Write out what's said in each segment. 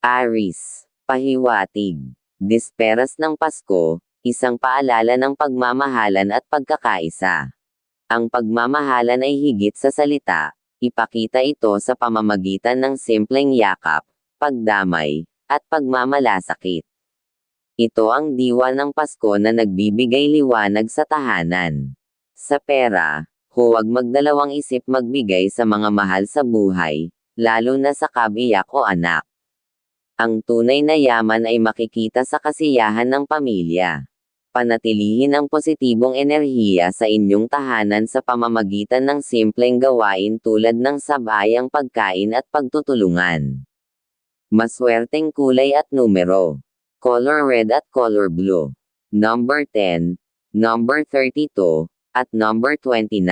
Aris, pahiwatig. Disperas ng Pasko, isang paalala ng pagmamahalan at pagkakaisa. Ang pagmamahalan ay higit sa salita, ipakita ito sa pamamagitan ng simpleng yakap, pagdamay, at pagmamalasakit. Ito ang diwa ng Pasko na nagbibigay liwanag sa tahanan. Sa pera, huwag magdalawang isip magbigay sa mga mahal sa buhay, lalo na sa kabiyak o anak. Ang tunay na yaman ay makikita sa kasiyahan ng pamilya. Panatilihin ang positibong enerhiya sa inyong tahanan sa pamamagitan ng simpleng gawain tulad ng sabayang pagkain at pagtutulungan. Maswerteng kulay at numero. Color red at color blue. Number 10, number 32, at number 29.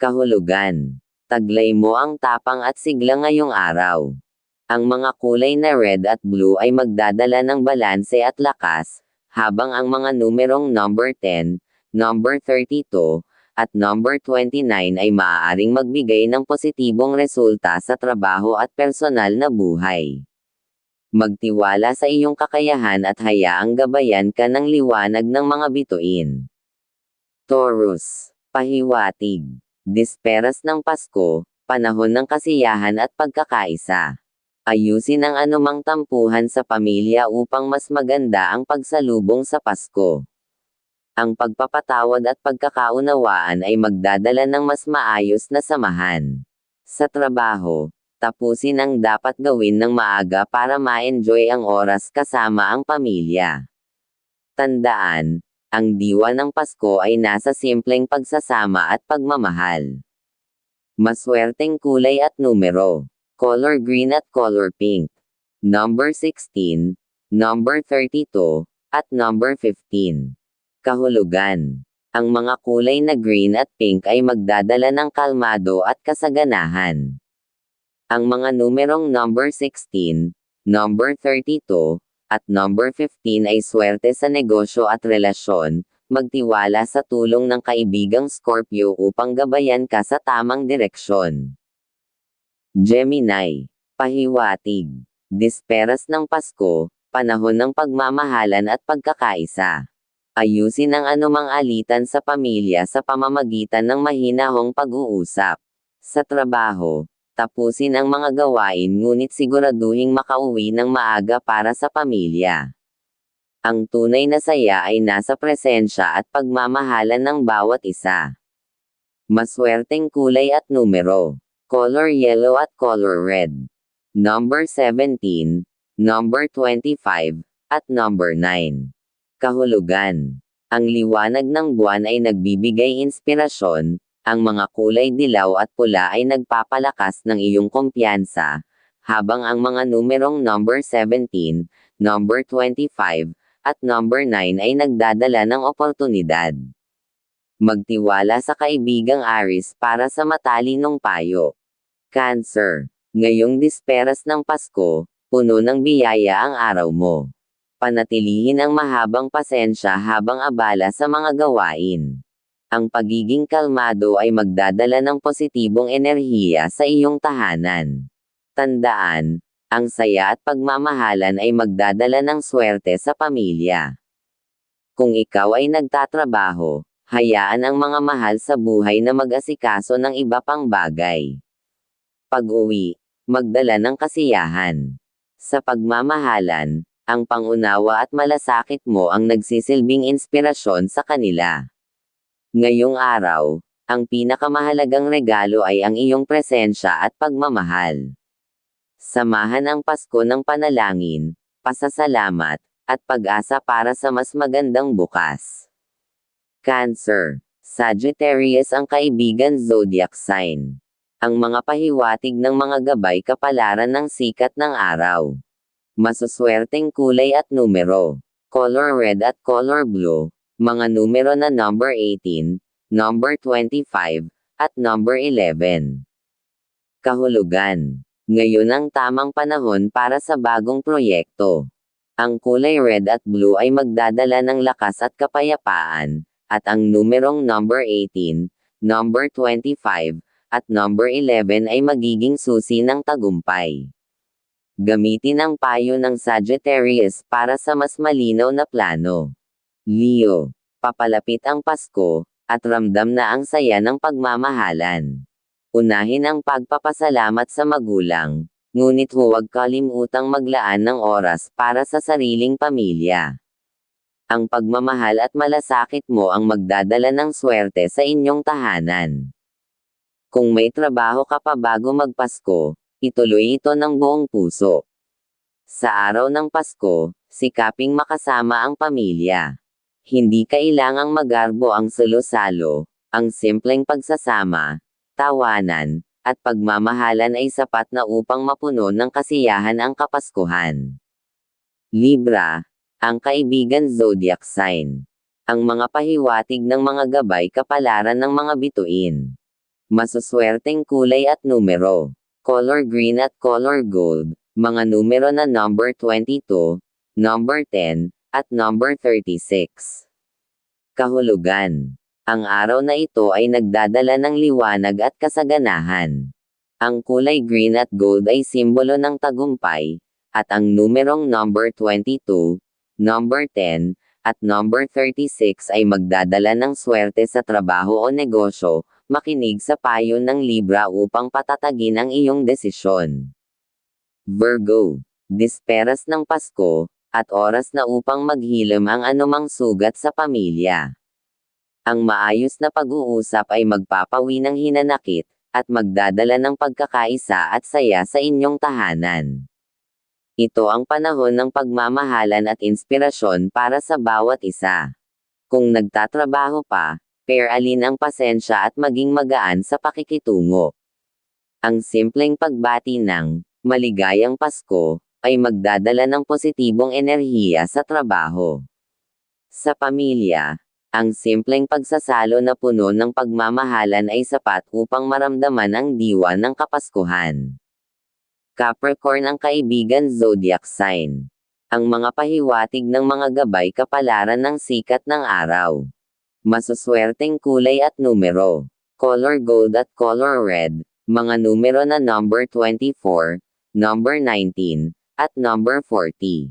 Kahulugan. Taglay mo ang tapang at sigla ngayong araw. Ang mga kulay na red at blue ay magdadala ng balanse at lakas, habang ang mga numerong number 10, number 32, at number 29 ay maaaring magbigay ng positibong resulta sa trabaho at personal na buhay. Magtiwala sa iyong kakayahan at hayaang gabayan ka ng liwanag ng mga bituin. Taurus, pahiwatig. Disperas ng Pasko, panahon ng kasiyahan at pagkakaisa. Ayusin ang anumang tampuhan sa pamilya upang mas maganda ang pagsalubong sa Pasko. Ang pagpapatawad at pagkakaunawaan ay magdadala ng mas maayos na samahan. Sa trabaho, tapusin ang dapat gawin ng maaga para ma-enjoy ang oras kasama ang pamilya. Tandaan, ang diwa ng Pasko ay nasa simpleng pagsasama at pagmamahal. Maswerteng kulay at numero color green at color pink. Number 16, number 32, at number 15. Kahulugan. Ang mga kulay na green at pink ay magdadala ng kalmado at kasaganahan. Ang mga numerong number 16, number 32, at number 15 ay swerte sa negosyo at relasyon, magtiwala sa tulong ng kaibigang Scorpio upang gabayan ka sa tamang direksyon. Gemini. Pahiwatig. Disperas ng Pasko, panahon ng pagmamahalan at pagkakaisa. Ayusin ang anumang alitan sa pamilya sa pamamagitan ng mahinahong pag-uusap. Sa trabaho, tapusin ang mga gawain ngunit siguraduhing makauwi ng maaga para sa pamilya. Ang tunay na saya ay nasa presensya at pagmamahalan ng bawat isa. Maswerteng kulay at numero color yellow at color red. Number 17, number 25, at number 9. Kahulugan. Ang liwanag ng buwan ay nagbibigay inspirasyon, ang mga kulay dilaw at pula ay nagpapalakas ng iyong kumpiyansa, habang ang mga numerong number 17, number 25, at number 9 ay nagdadala ng oportunidad. Magtiwala sa kaibigang Aris para sa matalinong payo. Cancer. Ngayong disperas ng Pasko, puno ng biyaya ang araw mo. Panatilihin ang mahabang pasensya habang abala sa mga gawain. Ang pagiging kalmado ay magdadala ng positibong enerhiya sa iyong tahanan. Tandaan, ang saya at pagmamahalan ay magdadala ng swerte sa pamilya. Kung ikaw ay nagtatrabaho, hayaan ang mga mahal sa buhay na mag-asikaso ng iba pang bagay. Pag-uwi, magdala ng kasiyahan. Sa pagmamahalan, ang pangunawa at malasakit mo ang nagsisilbing inspirasyon sa kanila. Ngayong araw, ang pinakamahalagang regalo ay ang iyong presensya at pagmamahal. Samahan ang Pasko ng panalangin, pasasalamat, at pag-asa para sa mas magandang bukas. Cancer. Sagittarius ang kaibigan zodiac sign ang mga pahiwatig ng mga gabay kapalaran ng sikat ng araw. Masuswerteng kulay at numero. Color red at color blue. Mga numero na number 18, number 25, at number 11. Kahulugan. Ngayon ang tamang panahon para sa bagong proyekto. Ang kulay red at blue ay magdadala ng lakas at kapayapaan, at ang numerong number 18, number 25, at number 11 ay magiging susi ng tagumpay. Gamitin ang payo ng Sagittarius para sa mas malinaw na plano. Leo, papalapit ang Pasko, at ramdam na ang saya ng pagmamahalan. Unahin ang pagpapasalamat sa magulang, ngunit huwag kalimutang maglaan ng oras para sa sariling pamilya. Ang pagmamahal at malasakit mo ang magdadala ng swerte sa inyong tahanan. Kung may trabaho ka pa bago magpasko, ituloy ito ng buong puso. Sa araw ng Pasko, sikaping makasama ang pamilya. Hindi kailangang magarbo ang salo-salo, ang simpleng pagsasama, tawanan, at pagmamahalan ay sapat na upang mapuno ng kasiyahan ang Kapaskuhan. Libra, ang kaibigan zodiac sign. Ang mga pahiwatig ng mga gabay kapalaran ng mga bituin. Masuswerteng kulay at numero color green at color gold, mga numero na number 22, number 10, at number 36. Kahulugan. Ang araw na ito ay nagdadala ng liwanag at kasaganahan. Ang kulay green at gold ay simbolo ng tagumpay, at ang numerong number 22, number 10, at number 36 ay magdadala ng swerte sa trabaho o negosyo, makinig sa payo ng Libra upang patatagin ang iyong desisyon. Virgo, disperas ng Pasko, at oras na upang maghilom ang anumang sugat sa pamilya. Ang maayos na pag-uusap ay magpapawi ng hinanakit, at magdadala ng pagkakaisa at saya sa inyong tahanan. Ito ang panahon ng pagmamahalan at inspirasyon para sa bawat isa. Kung nagtatrabaho pa, Pairalin ang pasensya at maging magaan sa pakikitungo. Ang simpleng pagbati ng maligayang Pasko ay magdadala ng positibong enerhiya sa trabaho. Sa pamilya, ang simpleng pagsasalo na puno ng pagmamahalan ay sapat upang maramdaman ang diwa ng Kapaskuhan. Capricorn ang kaibigan zodiac sign. Ang mga pahiwatig ng mga gabay kapalaran ng sikat ng araw. Masuswerteng kulay at numero. Color gold at color red, mga numero na number 24, number 19, at number 40.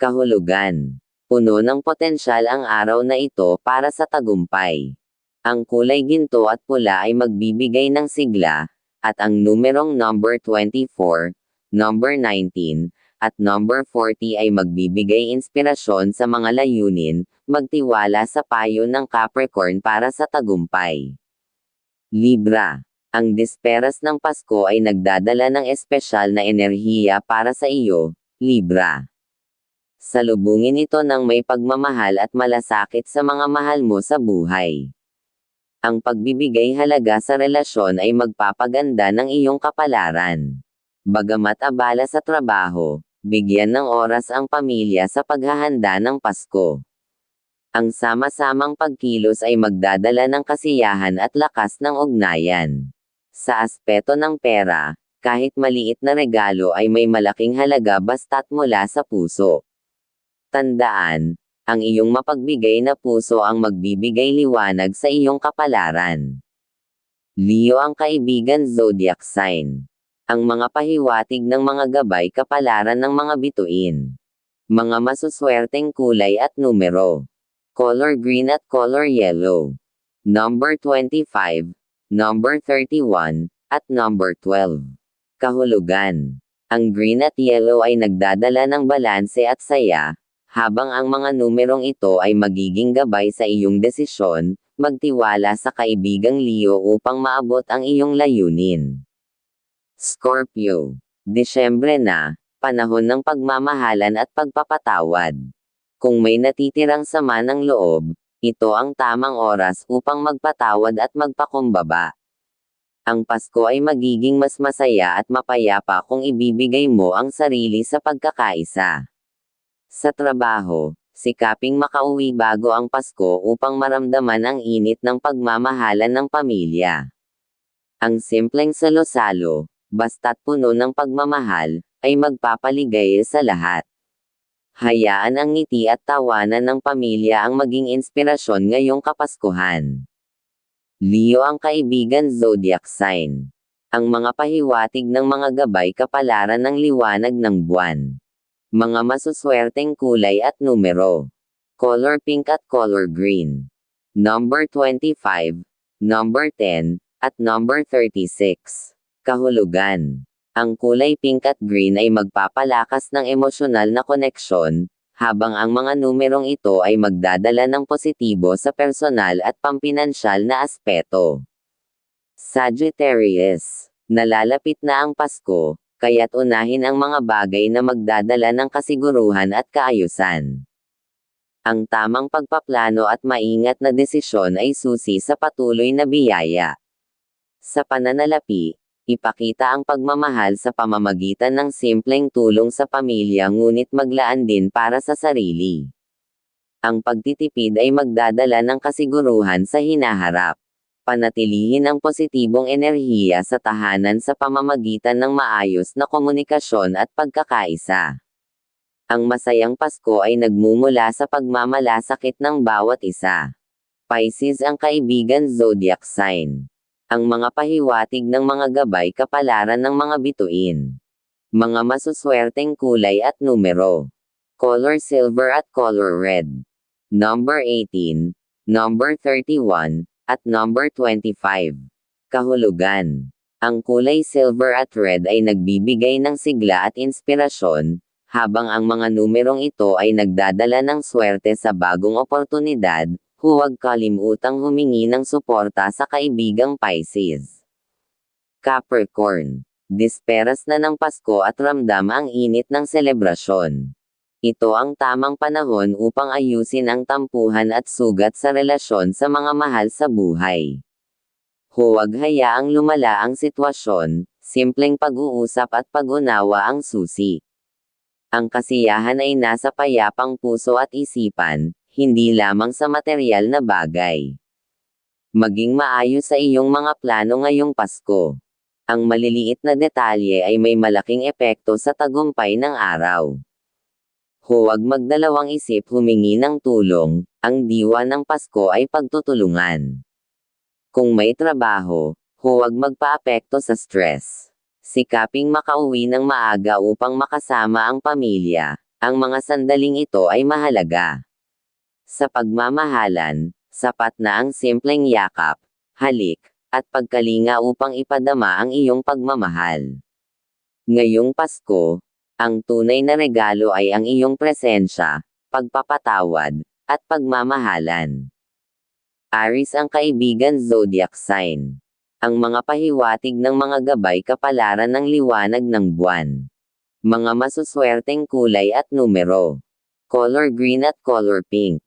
Kahulugan. Puno ng potensyal ang araw na ito para sa tagumpay. Ang kulay ginto at pula ay magbibigay ng sigla, at ang numerong number 24, number 19, at number 40 ay magbibigay inspirasyon sa mga layunin, magtiwala sa payo ng Capricorn para sa tagumpay. Libra. Ang disperas ng Pasko ay nagdadala ng espesyal na enerhiya para sa iyo, Libra. Salubungin ito ng may pagmamahal at malasakit sa mga mahal mo sa buhay. Ang pagbibigay halaga sa relasyon ay magpapaganda ng iyong kapalaran. Bagamat abala sa trabaho, bigyan ng oras ang pamilya sa paghahanda ng Pasko. Ang sama-samang pagkilos ay magdadala ng kasiyahan at lakas ng ugnayan. Sa aspeto ng pera, kahit maliit na regalo ay may malaking halaga basta't mula sa puso. Tandaan, ang iyong mapagbigay na puso ang magbibigay liwanag sa iyong kapalaran. Leo ang kaibigan zodiac sign ang mga pahiwatig ng mga gabay kapalaran ng mga bituin. Mga masuswerteng kulay at numero. Color green at color yellow. Number 25, number 31, at number 12. Kahulugan. Ang green at yellow ay nagdadala ng balanse at saya, habang ang mga numerong ito ay magiging gabay sa iyong desisyon, magtiwala sa kaibigang Leo upang maabot ang iyong layunin. Scorpio. Desyembre na, panahon ng pagmamahalan at pagpapatawad. Kung may natitirang sama ng loob, ito ang tamang oras upang magpatawad at magpakumbaba. Ang Pasko ay magiging mas masaya at mapayapa kung ibibigay mo ang sarili sa pagkakaisa. Sa trabaho, sikaping makauwi bago ang Pasko upang maramdaman ang init ng pagmamahalan ng pamilya. Ang simpleng salo-salo, basta't puno ng pagmamahal, ay magpapaligay sa lahat. Hayaan ang ngiti at tawanan ng pamilya ang maging inspirasyon ngayong Kapaskuhan. Leo ang kaibigan zodiac sign. Ang mga pahiwatig ng mga gabay kapalaran ng liwanag ng buwan. Mga masuswerteng kulay at numero. Color pink at color green. Number 25, number 10, at number 36. Kahulugan. Ang kulay pink at green ay magpapalakas ng emosyonal na koneksyon, habang ang mga numerong ito ay magdadala ng positibo sa personal at pampinansyal na aspeto. Sagittarius. Nalalapit na ang Pasko, kaya't unahin ang mga bagay na magdadala ng kasiguruhan at kaayusan. Ang tamang pagpaplano at maingat na desisyon ay susi sa patuloy na biyaya. Sa pananalapi, ipakita ang pagmamahal sa pamamagitan ng simpleng tulong sa pamilya ngunit maglaan din para sa sarili. Ang pagtitipid ay magdadala ng kasiguruhan sa hinaharap. Panatilihin ang positibong enerhiya sa tahanan sa pamamagitan ng maayos na komunikasyon at pagkakaisa. Ang masayang Pasko ay nagmumula sa pagmamalasakit ng bawat isa. Pisces ang kaibigan zodiac sign ang mga pahiwatig ng mga gabay kapalaran ng mga bituin. Mga masuswerteng kulay at numero. Color silver at color red. Number 18, number 31, at number 25. Kahulugan. Ang kulay silver at red ay nagbibigay ng sigla at inspirasyon, habang ang mga numerong ito ay nagdadala ng swerte sa bagong oportunidad, huwag kalimutang humingi ng suporta sa kaibigang Pisces. Capricorn. Disperas na ng Pasko at ramdam ang init ng selebrasyon. Ito ang tamang panahon upang ayusin ang tampuhan at sugat sa relasyon sa mga mahal sa buhay. Huwag hayaang lumala ang sitwasyon, simpleng pag-uusap at pag-unawa ang susi. Ang kasiyahan ay nasa payapang puso at isipan, hindi lamang sa material na bagay. Maging maayos sa iyong mga plano ngayong Pasko. Ang maliliit na detalye ay may malaking epekto sa tagumpay ng araw. Huwag magdalawang isip humingi ng tulong, ang diwa ng Pasko ay pagtutulungan. Kung may trabaho, huwag magpaapekto sa stress. Sikaping makauwi ng maaga upang makasama ang pamilya. Ang mga sandaling ito ay mahalaga. Sa pagmamahalan, sapat na ang simpleng yakap, halik, at pagkalinga upang ipadama ang iyong pagmamahal. Ngayong Pasko, ang tunay na regalo ay ang iyong presensya, pagpapatawad, at pagmamahalan. Aris ang kaibigan zodiac sign. Ang mga pahiwatig ng mga gabay kapalaran ng liwanag ng buwan. Mga masuswerteng kulay at numero. Color green at color pink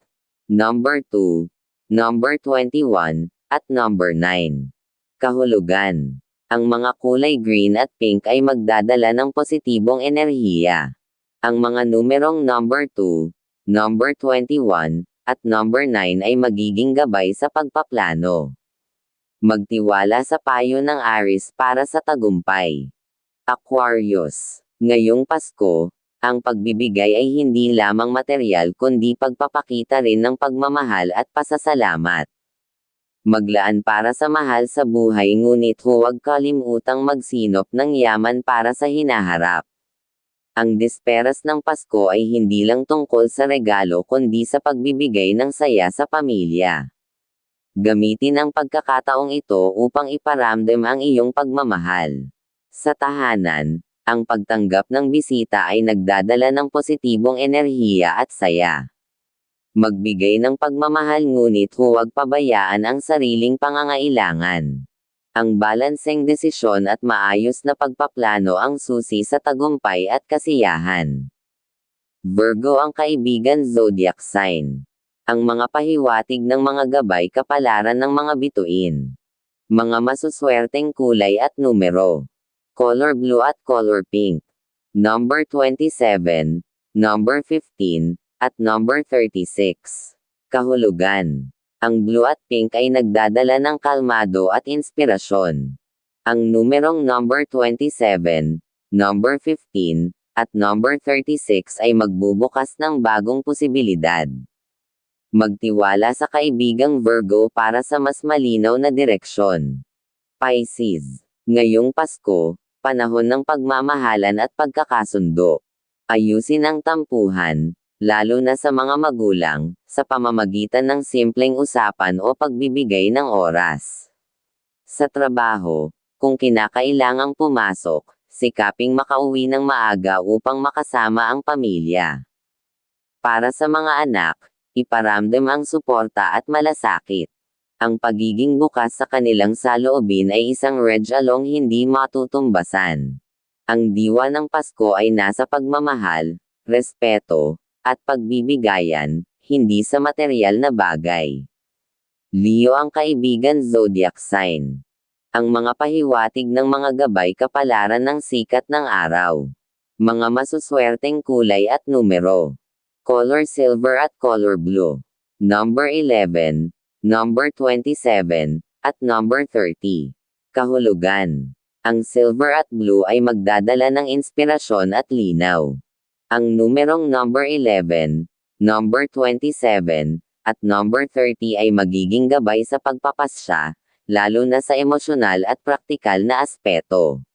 number 2, number 21, at number 9. Kahulugan. Ang mga kulay green at pink ay magdadala ng positibong enerhiya. Ang mga numerong number 2, number 21, at number 9 ay magiging gabay sa pagpaplano. Magtiwala sa payo ng Aris para sa tagumpay. Aquarius. Ngayong Pasko, ang pagbibigay ay hindi lamang material kundi pagpapakita rin ng pagmamahal at pasasalamat. Maglaan para sa mahal sa buhay ngunit huwag kalimutang magsinop ng yaman para sa hinaharap. Ang disperas ng Pasko ay hindi lang tungkol sa regalo kundi sa pagbibigay ng saya sa pamilya. Gamitin ang pagkakataong ito upang iparamdam ang iyong pagmamahal. Sa tahanan, ang pagtanggap ng bisita ay nagdadala ng positibong enerhiya at saya. Magbigay ng pagmamahal ngunit huwag pabayaan ang sariling pangangailangan. Ang balanseng desisyon at maayos na pagpaplano ang susi sa tagumpay at kasiyahan. Virgo ang kaibigan zodiac sign. Ang mga pahiwatig ng mga gabay kapalaran ng mga bituin. Mga masuswerteng kulay at numero color blue at color pink. Number 27, number 15, at number 36. Kahulugan. Ang blue at pink ay nagdadala ng kalmado at inspirasyon. Ang numerong number 27, number 15, at number 36 ay magbubukas ng bagong posibilidad. Magtiwala sa kaibigang Virgo para sa mas malinaw na direksyon. Pisces Ngayong Pasko, panahon ng pagmamahalan at pagkakasundo. Ayusin ang tampuhan, lalo na sa mga magulang, sa pamamagitan ng simpleng usapan o pagbibigay ng oras. Sa trabaho, kung kinakailangang pumasok, sikaping makauwi ng maaga upang makasama ang pamilya. Para sa mga anak, iparamdam ang suporta at malasakit. Ang pagiging bukas sa kanilang saloobin ay isang redyalong hindi matutumbasan. Ang diwa ng Pasko ay nasa pagmamahal, respeto, at pagbibigayan, hindi sa material na bagay. Leo ang kaibigan zodiac sign. Ang mga pahiwatig ng mga gabay kapalaran ng sikat ng araw. Mga masuswerteng kulay at numero. Color silver at color blue. Number 11, number 27, at number 30. Kahulugan. Ang silver at blue ay magdadala ng inspirasyon at linaw. Ang numerong number 11, number 27, at number 30 ay magiging gabay sa pagpapasya, lalo na sa emosyonal at praktikal na aspeto.